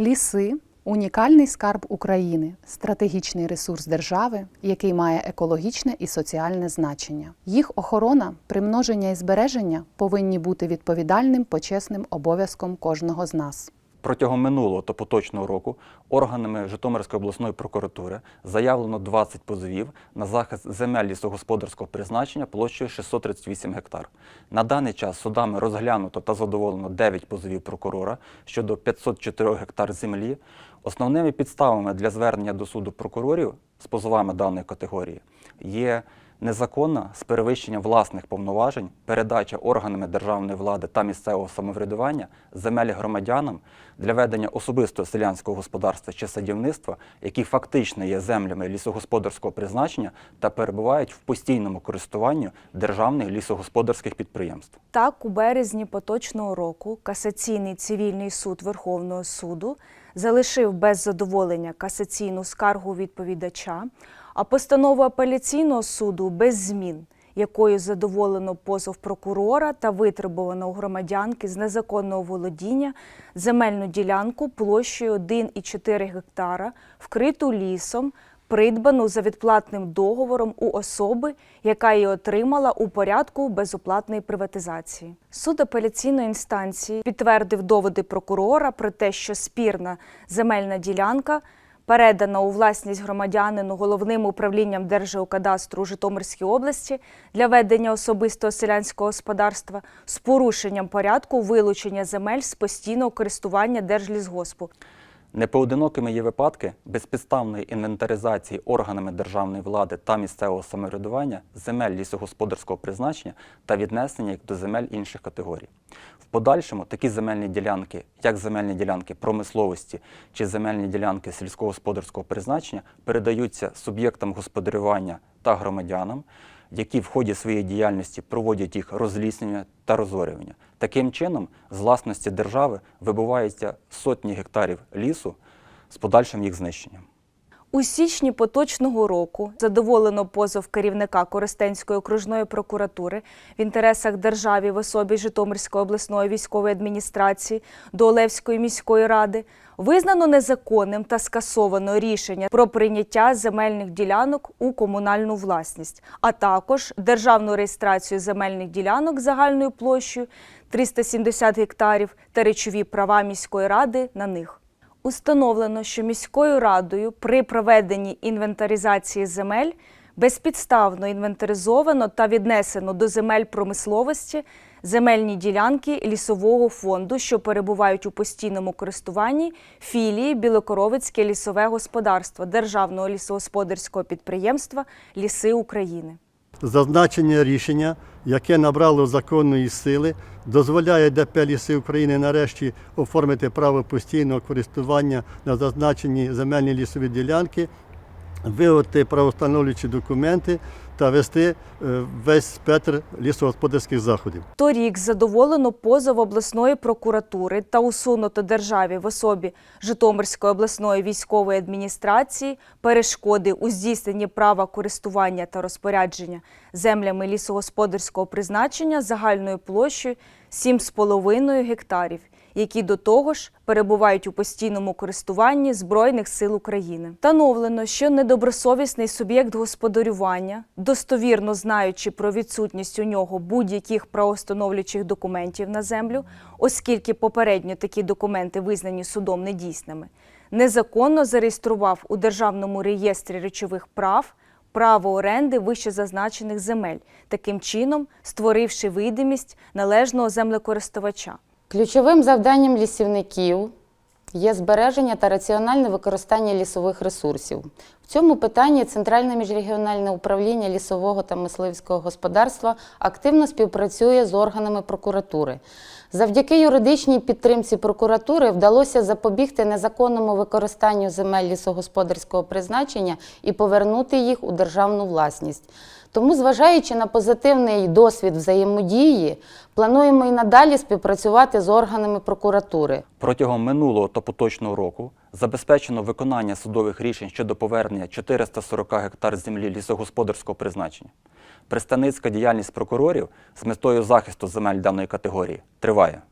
Ліси унікальний скарб України, стратегічний ресурс держави, який має екологічне і соціальне значення. Їх охорона, примноження і збереження повинні бути відповідальним почесним обов'язком кожного з нас. Протягом минулого та поточного року органами Житомирської обласної прокуратури заявлено 20 позовів на захист земель лісогосподарського призначення площею 638 гектар. На даний час судами розглянуто та задоволено 9 позовів прокурора щодо 504 гектар землі. Основними підставами для звернення до суду прокурорів з позовами даної категорії є незаконна з перевищенням власних повноважень передача органами державної влади та місцевого самоврядування земель громадянам для ведення особистого селянського господарства чи садівництва, які фактично є землями лісогосподарського призначення та перебувають в постійному користуванні державних лісогосподарських підприємств. Так, у березні поточного року касаційний цивільний суд Верховного суду залишив без задоволення касаційну скаргу відповідача, а постанову апеляційного суду без змін, якою задоволено позов прокурора та витребувано у громадянки з незаконного володіння земельну ділянку площею 1,4 гектара, вкриту лісом, придбану за відплатним договором у особи, яка її отримала у порядку безоплатної приватизації. Суд апеляційної інстанції підтвердив доводи прокурора про те, що спірна земельна ділянка передана у власність громадянину головним управлінням Держгеокадастру у Житомирській області для ведення особистого селянського господарства з порушенням порядку вилучення земель з постійного користування Держлісгоспу. Непоодинокими є випадки безпідставної інвентаризації органами державної влади та місцевого самоврядування земель лісогосподарського призначення та віднесення їх до земель інших категорій. В подальшому такі земельні ділянки, як земельні ділянки промисловості чи земельні ділянки сільськогосподарського призначення, передаються суб'єктам господарювання та громадянам, які в ході своєї діяльності проводять їх розліснення та розорювання. Таким чином, з власності держави вибуваються сотні гектарів лісу з подальшим їх знищенням. У січні поточного року задоволено позов керівника Коростенської окружної прокуратури в інтересах держави в особі Житомирської обласної військової адміністрації до Олевської міської ради. Визнано незаконним та скасовано рішення про прийняття земельних ділянок у комунальну власність, а також державну реєстрацію земельних ділянок загальною площею 370 гектарів та речові права міської ради на них. Установлено, що міською радою при проведенні інвентаризації земель безпідставно інвентаризовано та віднесено до земель промисловості земельні ділянки лісового фонду, що перебувають у постійному користуванні філії Білокоровицьке лісове господарство Державного лісогосподарського підприємства Ліси України. Зазначення рішення, яке набрало законної сили, дозволяє ДП «Ліси України нарешті оформити право постійного користування на зазначені земельні лісові ділянки, виготовити правостановлюючі документи та вести е, весь спектр лісогосподарських заходів. Торік задоволено позов обласної прокуратури та усунуто державі в особі Житомирської обласної військової адміністрації перешкоди у здійсненні права користування та розпорядження землями лісогосподарського призначення загальною площею 7,5 гектарів, які до того ж перебувають у постійному користуванні Збройних сил України. Встановлено, що недобросовісний суб'єкт господарювання, достовірно знаючи про відсутність у нього будь-яких правостановлюючих документів на землю, оскільки попередньо такі документи визнані судом недійсними, незаконно зареєстрував у Державному реєстрі речових прав право оренди вищезазначених земель, таким чином створивши видимість належного землекористувача. Ключовим завданням лісівників є збереження та раціональне використання лісових ресурсів. В цьому питанні Центральне міжрегіональне управління лісового та мисливського господарства активно співпрацює з органами прокуратури. Завдяки юридичній підтримці прокуратури вдалося запобігти незаконному використанню земель лісогосподарського призначення і повернути їх у державну власність. Тому, зважаючи на позитивний досвід взаємодії, плануємо і надалі співпрацювати з органами прокуратури. Протягом минулого та поточного року забезпечено виконання судових рішень щодо повернення 440 гектар землі лісогосподарського призначення. Представницька діяльність прокурорів з метою захисту земель даної категорії триває.